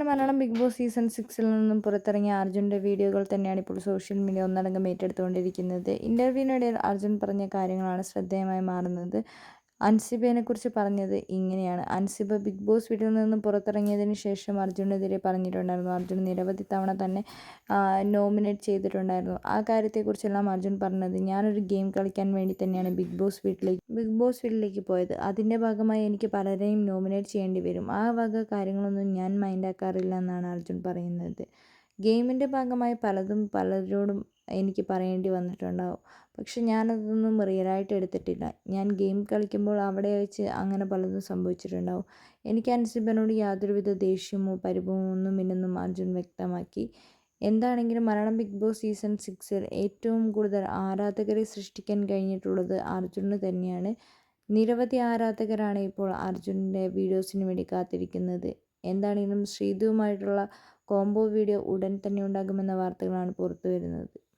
അങ്ങനെ Malayalam big boss season സിക്സിൽ നിന്നും പുറത്തിറങ്ങിയ അർജുന്റെ വീഡിയോകൾ തന്നെയാണ് ഇപ്പോൾ സോഷ്യൽ മീഡിയ ഒന്നടങ്കം ഏറ്റെടുത്തുകൊണ്ടിരിക്കുന്നത്. ഇന്റർവ്യൂവിനിടയിൽ അർജുൻ പറഞ്ഞ കാര്യങ്ങളാണ് ശ്രദ്ധേയമായി മാറുന്നത്. അൻസിബയെക്കുറിച്ച് പറഞ്ഞത് ഇങ്ങനെയാണ്. അൻസിബ ബിഗ് ബോസ് വീട്ടിൽ നിന്ന് പുറത്തിറങ്ങിയതിന് ശേഷം അർജുനെതിരെ പറഞ്ഞിട്ടുണ്ടായിരുന്നു. അർജുൻ നിരവധി തവണ തന്നെ നോമിനേറ്റ് ചെയ്തിട്ടുണ്ടായിരുന്നു. ആ കാര്യത്തെക്കുറിച്ചെല്ലാം അർജുൻ പറഞ്ഞത് ഞാനൊരു ഗെയിം കളിക്കാൻ വേണ്ടി തന്നെയാണ് ബിഗ് ബോസ് വീട്ടിലേക്ക് ബിഗ് ബോസ് വീട്ടിലേക്ക് പോയത്. അതിന്റെ ഭാഗമായി എനിക്ക് പലരെയും നോമിനേറ്റ് ചെയ്യേണ്ടി വരും. ആ വക കാര്യങ്ങളൊന്നും ഞാൻ മൈൻഡാക്കാറില്ല എന്നാണ് അർജുൻ പറയുന്നത്. ഗെയിമിന്റെ ഭാഗമായി പലതും പലരോടും എനിക്ക് പറയേണ്ടി വന്നിട്ടുണ്ടാവും. പക്ഷെ ഞാനതൊന്നും റിയലായിട്ട് എടുത്തിട്ടില്ല. ഞാൻ ഗെയിം കളിക്കുമ്പോൾ അവിടെ വെച്ച് അങ്ങനെ പലതും സംഭവിച്ചിട്ടുണ്ടാവും. എനിക്ക് അൻസിബനോട് യാതൊരുവിധ ദേഷ്യമോ പരിഭവമോ ഒന്നും ഇല്ലെന്നും അർജുൻ വ്യക്തമാക്കി. എന്താണെങ്കിലും മലയാളം ബിഗ് ബോസ് സീസൺ സിക്സിൽ ഏറ്റവും കൂടുതൽ ആരാധകരെ സൃഷ്ടിക്കാൻ കഴിഞ്ഞിട്ടുള്ളത് അർജുന് തന്നെയാണ്. നിരവധി ആരാധകരാണ് ഇപ്പോൾ അർജുന്റെ വീഡിയോസിന് വേണ്ടി കാത്തിരിക്കുന്നത്. എന്താണെങ്കിലും ശ്രീതുവുമായിട്ടുള്ള കോംബോ വീഡിയോ ഉടൻ തന്നെ ഉണ്ടാകുമെന്ന വാർത്തകളാണ് പുറത്തു വരുന്നത്